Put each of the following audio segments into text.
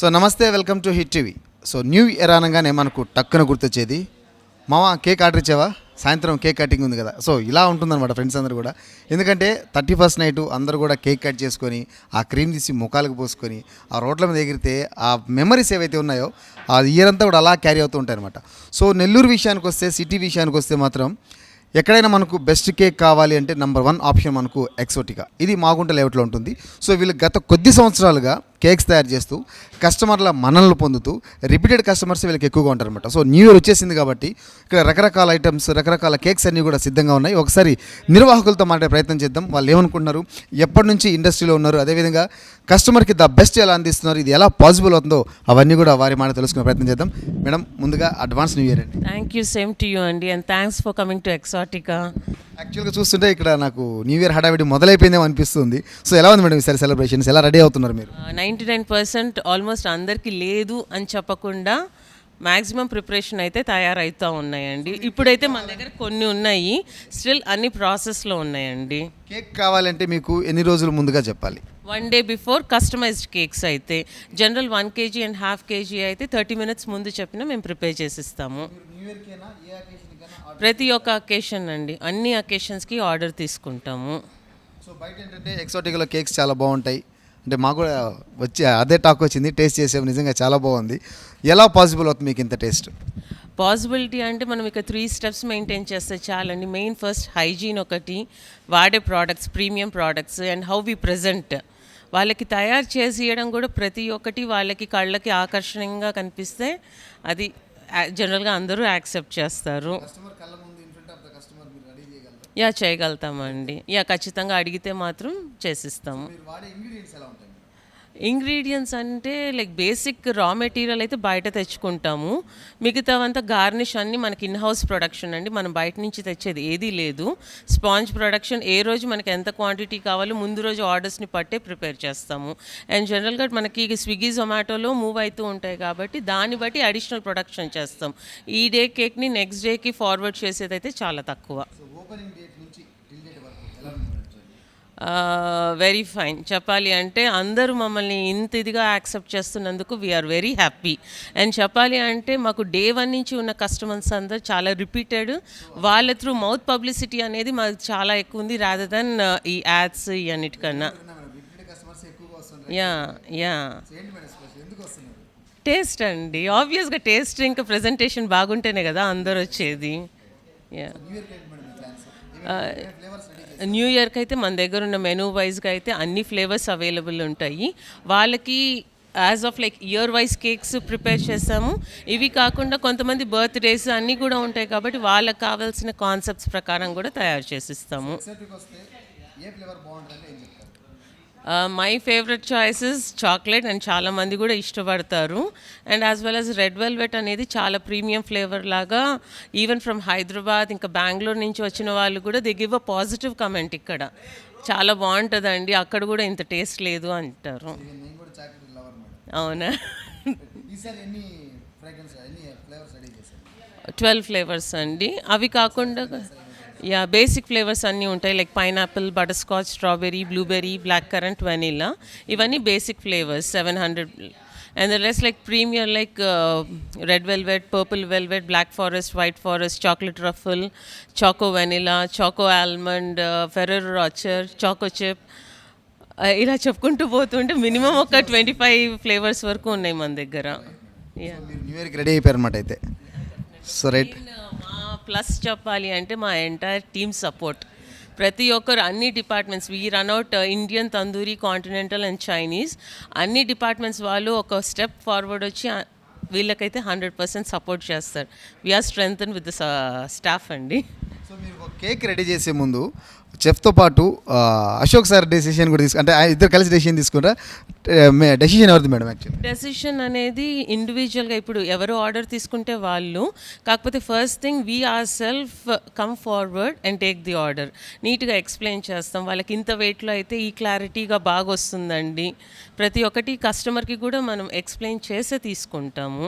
So నమస్తే welcome to hit TV. So new year అనగానే మనకు టక్కున గుర్తొచ్చేది మామ కేక్ ఆర్డర్ ఇచ్చావా? సాయంత్రం కేక్ కటింగ్ ఉంది కదా. సో ఇలా ఉంటుందన్నమాట ఫ్రెండ్స్ అందరూ కూడా. ఎందుకంటే థర్టీ ఫస్ట్ నైట్ అందరూ కూడా కేక్ కట్ చేసుకొని ఆ క్రీమ్ తీసి ముఖాలకు పోసుకొని ఆ రోడ్ల మీద ఎగిరితే ఆ మెమరీస్ ఏవైతే ఉన్నాయో ఆ ఇయర్ అంతా కూడా అలా క్యారీ అవుతూ ఉంటాయి అనమాట సో నెల్లూరు విషయానికి వస్తే సిటీ విషయానికి వస్తే మాత్రం ఎక్కడైనా మనకు బెస్ట్ కేక్ కావాలి అంటే నెంబర్ వన్ ఆప్షన్ మనకు ఎక్సోటికా. ఇది మాగుంట లేఅవుట్లో ఉంటుంది. సో వీళ్ళు గత కొద్ది సంవత్సరాలుగా కేక్స్ తయారు చేస్తూ కస్టమర్ల మనల్ని పొందుతూ రిపీటెడ్ కస్టమర్స్ వీళ్ళకి ఎక్కువగా ఉంటారు అనమాట సో న్యూ ఇయర్ వచ్చేసింది కాబట్టి ఇక్కడ రకరకాల ఐటమ్స్ రకరకాల కేక్స్ అన్నీ కూడా సిద్ధంగా ఉన్నాయి. ఒకసారి నిర్వాహకులతో మాట్లాడే ప్రయత్నం చేద్దాం. వాళ్ళు ఏమనుకుంటున్నారు? ఎప్పటి నుంచి ఇండస్ట్రీలో ఉన్నారు? అదేవిధంగా కస్టమర్కి ద బెస్ట్ ఎలా అందిస్తున్నారు? ఇది ఎలా పాసిబుల్ అవుతుందో అవన్నీ కూడా వారి మాట తెలుసుకునే ప్రయత్నం చేద్దాం. మేడం ముందుగా అడ్వాన్స్ న్యూ ఇయర్ అండి. Thank you same to you అండి and thanks for coming to Exotica యాక్చువల్గా చూస్తుంటే ఇక్కడ నాకు న్యూ ఇయర్ హడావిడి మొదలైపోయిందేమో అనిపిస్తుంది. సో ఎలా ఉంది మేడం ఈసారి సెలబ్రేషన్స్? ఎలా రెడీ అవుతున్నారు మీరు? నైంటీ నైన్ పర్సెంట్ ఆల్మోస్ట్ అందరికీ లేదు అని చెప్పకుండా మ్యాక్సిమం ప్రిపరేషన్ అయితే తయారవుతూ ఉన్నాయండి. ఇప్పుడైతే మన దగ్గర కొన్ని ఉన్నాయి. స్టిల్ అన్ని ప్రాసెస్లో ఉన్నాయండి. కేక్ కావాలంటే మీకు ఎన్ని రోజులు ముందుగా చెప్పాలి? One day before customized cakes అయితే. General one KG and half KG అయితే థర్టీ మినిట్స్ ముందు చెప్పినా మేము ప్రిపేర్ చేసిస్తాము. ప్రతి ఒక్క అకేషన్ అండి. అన్ని అకేషన్స్కి ఆర్డర్ తీసుకుంటాము. సో బయట ఏంటంటే ఎక్సోటిక్లో కేక్స్ చాలా బాగుంటాయి. అంటే మాకు కూడా వచ్చి అదే టాక్ వచ్చింది టేస్ట్ చేసాము నిజంగా చాలా బాగుంది. ఎలా పాసిబుల్ అవుతుంది మీకు ఇంత టేస్ట్? పాసిబిలిటీ అంటే మనం ఇక త్రీ స్టెప్స్ మెయింటైన్ చేస్తే చాలండి. మెయిన్ ఫస్ట్ హైజీన్ ఒకటి వాడే products premium products and how we present వాళ్ళకి తయారు చేసి ఇవ్వడం కూడా ప్రతి ఒక్కటి వాళ్ళకి కళ్ళకి ఆకర్షణీయంగా కనిపిస్తే అది జనరల్గా అందరూ యాక్సెప్ట్ చేస్తారు. యా చేయగలుగుతామండి. యా ఖచ్చితంగా అడిగితే మాత్రం చేసిస్తాము. ఇంగ్రీడియంట్స్ అంటే లైక్ బేసిక్ రా మెటీరియల్ అయితే బయట తెచ్చుకుంటాము. మిగతావంతా గార్నిష్ అన్ని మనకి ఇన్ హౌస్ ప్రొడక్షన్ అండి. మనం బయట నుంచి తెచ్చేది ఏదీ లేదు. స్పాంజ్ ప్రొడక్షన్ ఏ రోజు మనకి ఎంత క్వాంటిటీ కావాలో ముందు రోజు ఆర్డర్స్ని పట్టే ప్రిపేర్ చేస్తాము. అండ్ జనరల్గా మనకి స్విగ్గీ జొమాటోలో మూవ్ అవుతూ ఉంటాయి కాబట్టి దాన్ని బట్టి అడిషనల్ ప్రొడక్షన్ చేస్తాం. ఈ డే కేక్ని నెక్స్ట్ డేకి ఫార్వర్డ్ చేసేది అయితే చాలా తక్కువ. వెరీ ఫైన్ చెప్పాలి అంటే అందరూ మమ్మల్ని ఇంత ఇదిగా యాక్సెప్ట్ చేస్తున్నందుకు వీఆర్ వెరీ హ్యాపీ అండ్ చెప్పాలి అంటే మాకు డే వన్ నుంచి ఉన్న కస్టమర్స్ అందరూ చాలా రిపీటెడ్ వాళ్ళ త్రూ మౌత్ పబ్లిసిటీ అనేది మాకు చాలా ఎక్కువ ఉంది రాదర్ దెన్ ఈ యాడ్స్ ఇవన్నిటికన్నా యా యా టేస్ట్ అండి. ఆబ్వియస్గా టేస్ట్ ఇంకా ప్రజెంటేషన్ బాగుంటేనే కదా అందరు వచ్చేది. యా న్యూ ఇయర్కి అయితే మన దగ్గర ఉన్న మెనూ వైజ్గా అయితే అన్ని ఫ్లేవర్స్ అవైలబుల్ ఉంటాయి. వాళ్ళకి as of like year wise cakes prepare చేస్తాము. ఇవి కాకుండా కొంతమంది బర్త్డేస్ అన్నీ కూడా ఉంటాయి కాబట్టి వాళ్ళకి కావాల్సిన కాన్సెప్ట్స్ ప్రకారం కూడా తయారు చేసిస్తాము. My favourite choices chocolate and చాలా మంది కూడా ఇష్టపడతారు. And as well as red velvet అనేది చాలా ప్రీమియం ఫ్లేవర్ లాగా ఈవెన్ ఫ్రమ్ హైదరాబాద్ ఇంకా బెంగళూరు నుంచి వచ్చిన వాళ్ళు కూడా they give a positive comment ఇక్కడ. చాలా బాగుంటుందండి అక్కడ కూడా ఇంత టేస్ట్ లేదు అంటారు. అవునా? ట్వెల్వ్ ఫ్లేవర్స్ అండి. అవి కాకుండా యా బేసిక్ ఫ్లేవర్స్ అన్నీ ఉంటాయి. Like pineapple butterscotch strawberry blueberry black currant vanilla ఇవన్నీ basic flavours seven hundred and the rest like premier like red velvet purple velvet black forest white forest chocolate truffle choco vanilla choco almond Ferrero Rocher choco chip ఇలా చెప్పుకుంటూ పోతుంటే minimum ఒక twenty five flavours వరకు ఉన్నాయి మన దగ్గర. Yeah మీరు new ఇయర్కి రెడీ అయిపోయారు అనమాట అయితే. సో రైట్ ప్లస్ చెప్పాలి అంటే మా ఎంటైర్ టీమ్ సపోర్ట్ ప్రతి ఒక్కరు అన్ని departments we run at Indian tandoori continental and Chinese అన్ని డిపార్ట్మెంట్స్ వాళ్ళు ఒక స్టెప్ ఫార్వర్డ్ వచ్చి వీళ్ళకైతే హండ్రెడ్ పర్సెంట్ సపోర్ట్ చేస్తారు. We are strengthen with the staff అండి. సో మీరు ఒక కేక్ రెడీ చేసే ముందు చెఫ్తో పాటు అశోక్ సార్ డెసిషన్ కూడా తీసుకు అంటే ఇద్దరు కలిసి డెసిషన్ తీసుకుంటా డెసిషన్ ఎవరిది మేడం యాక్చువల్లీ డెసిషన్ అనేది ఇండివిజువల్గా ఇప్పుడు ఎవరు ఆర్డర్ తీసుకుంటే వాళ్ళు. కాకపోతే first thing we are self come forward and take the order నీట్గా ఎక్స్ప్లెయిన్ చేస్తాం. వాళ్ళకి ఇంత వెయిట్లో అయితే ఈ క్లారిటీగా బాగా వస్తుందండి ప్రతి ఒక్కటి కస్టమర్కి కూడా మనం ఎక్స్ప్లెయిన్ చేసే తీసుకుంటాము.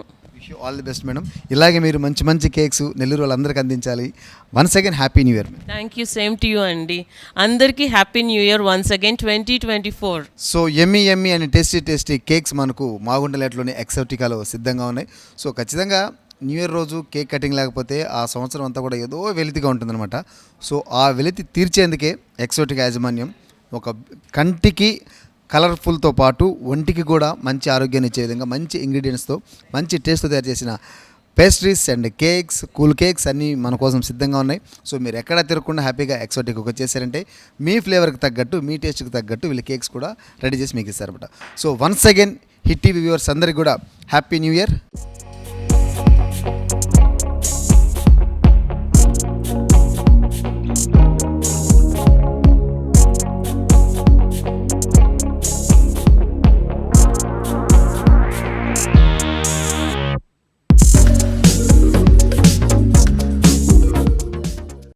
You all the best madam ఇలాగే మీరు మంచి మంచి కేక్స్ నెల్లూరు వాళ్ళందరికీ అందించాలి. Once again happy new year thank you same to you అండి అందరికీ happy new year once again twenty twenty four so yummy yummy అని టేస్టీ టేస్టీ కేక్స్ మనకు మాగుండలేట్లోని ఎక్సెప్టికాలో సిద్ధంగా ఉన్నాయి. సో ఖచ్చితంగా న్యూ ఇయర్ రోజు కేక్ కటింగ్ లేకపోతే ఆ సంవత్సరం అంతా కూడా ఏదో వెలితిగా ఉంటుందన్నమాట. సో ఆ వెలితి తీర్చేందుకే ఎక్సోటిక్ యాజమాన్యం ఒక కంటికి కలర్ఫుల్తో పాటు ఒంటికి కూడా మంచి ఆరోగ్యాన్ని ఇచ్చే విధంగా మంచి ఇంగ్రీడియంట్స్తో మంచి టేస్ట్తో తయారు చేసిన pastries and cakes cool cakes అన్నీ మన కోసం సిద్ధంగా ఉన్నాయి. సో మీరు ఎక్కడ తిరగకుండా హ్యాపీగా ఎక్సోటిక్ ఒక చేశారంటే మీ ఫ్లేవర్కి తగ్గట్టు మీ టేస్ట్కి తగ్గట్టు వీళ్ళు కేక్స్ కూడా రెడీ చేసి మీకు ఇస్తారనమాట so once again hit TV viewers అందరికీ కూడా హ్యాపీ న్యూ ఇయర్.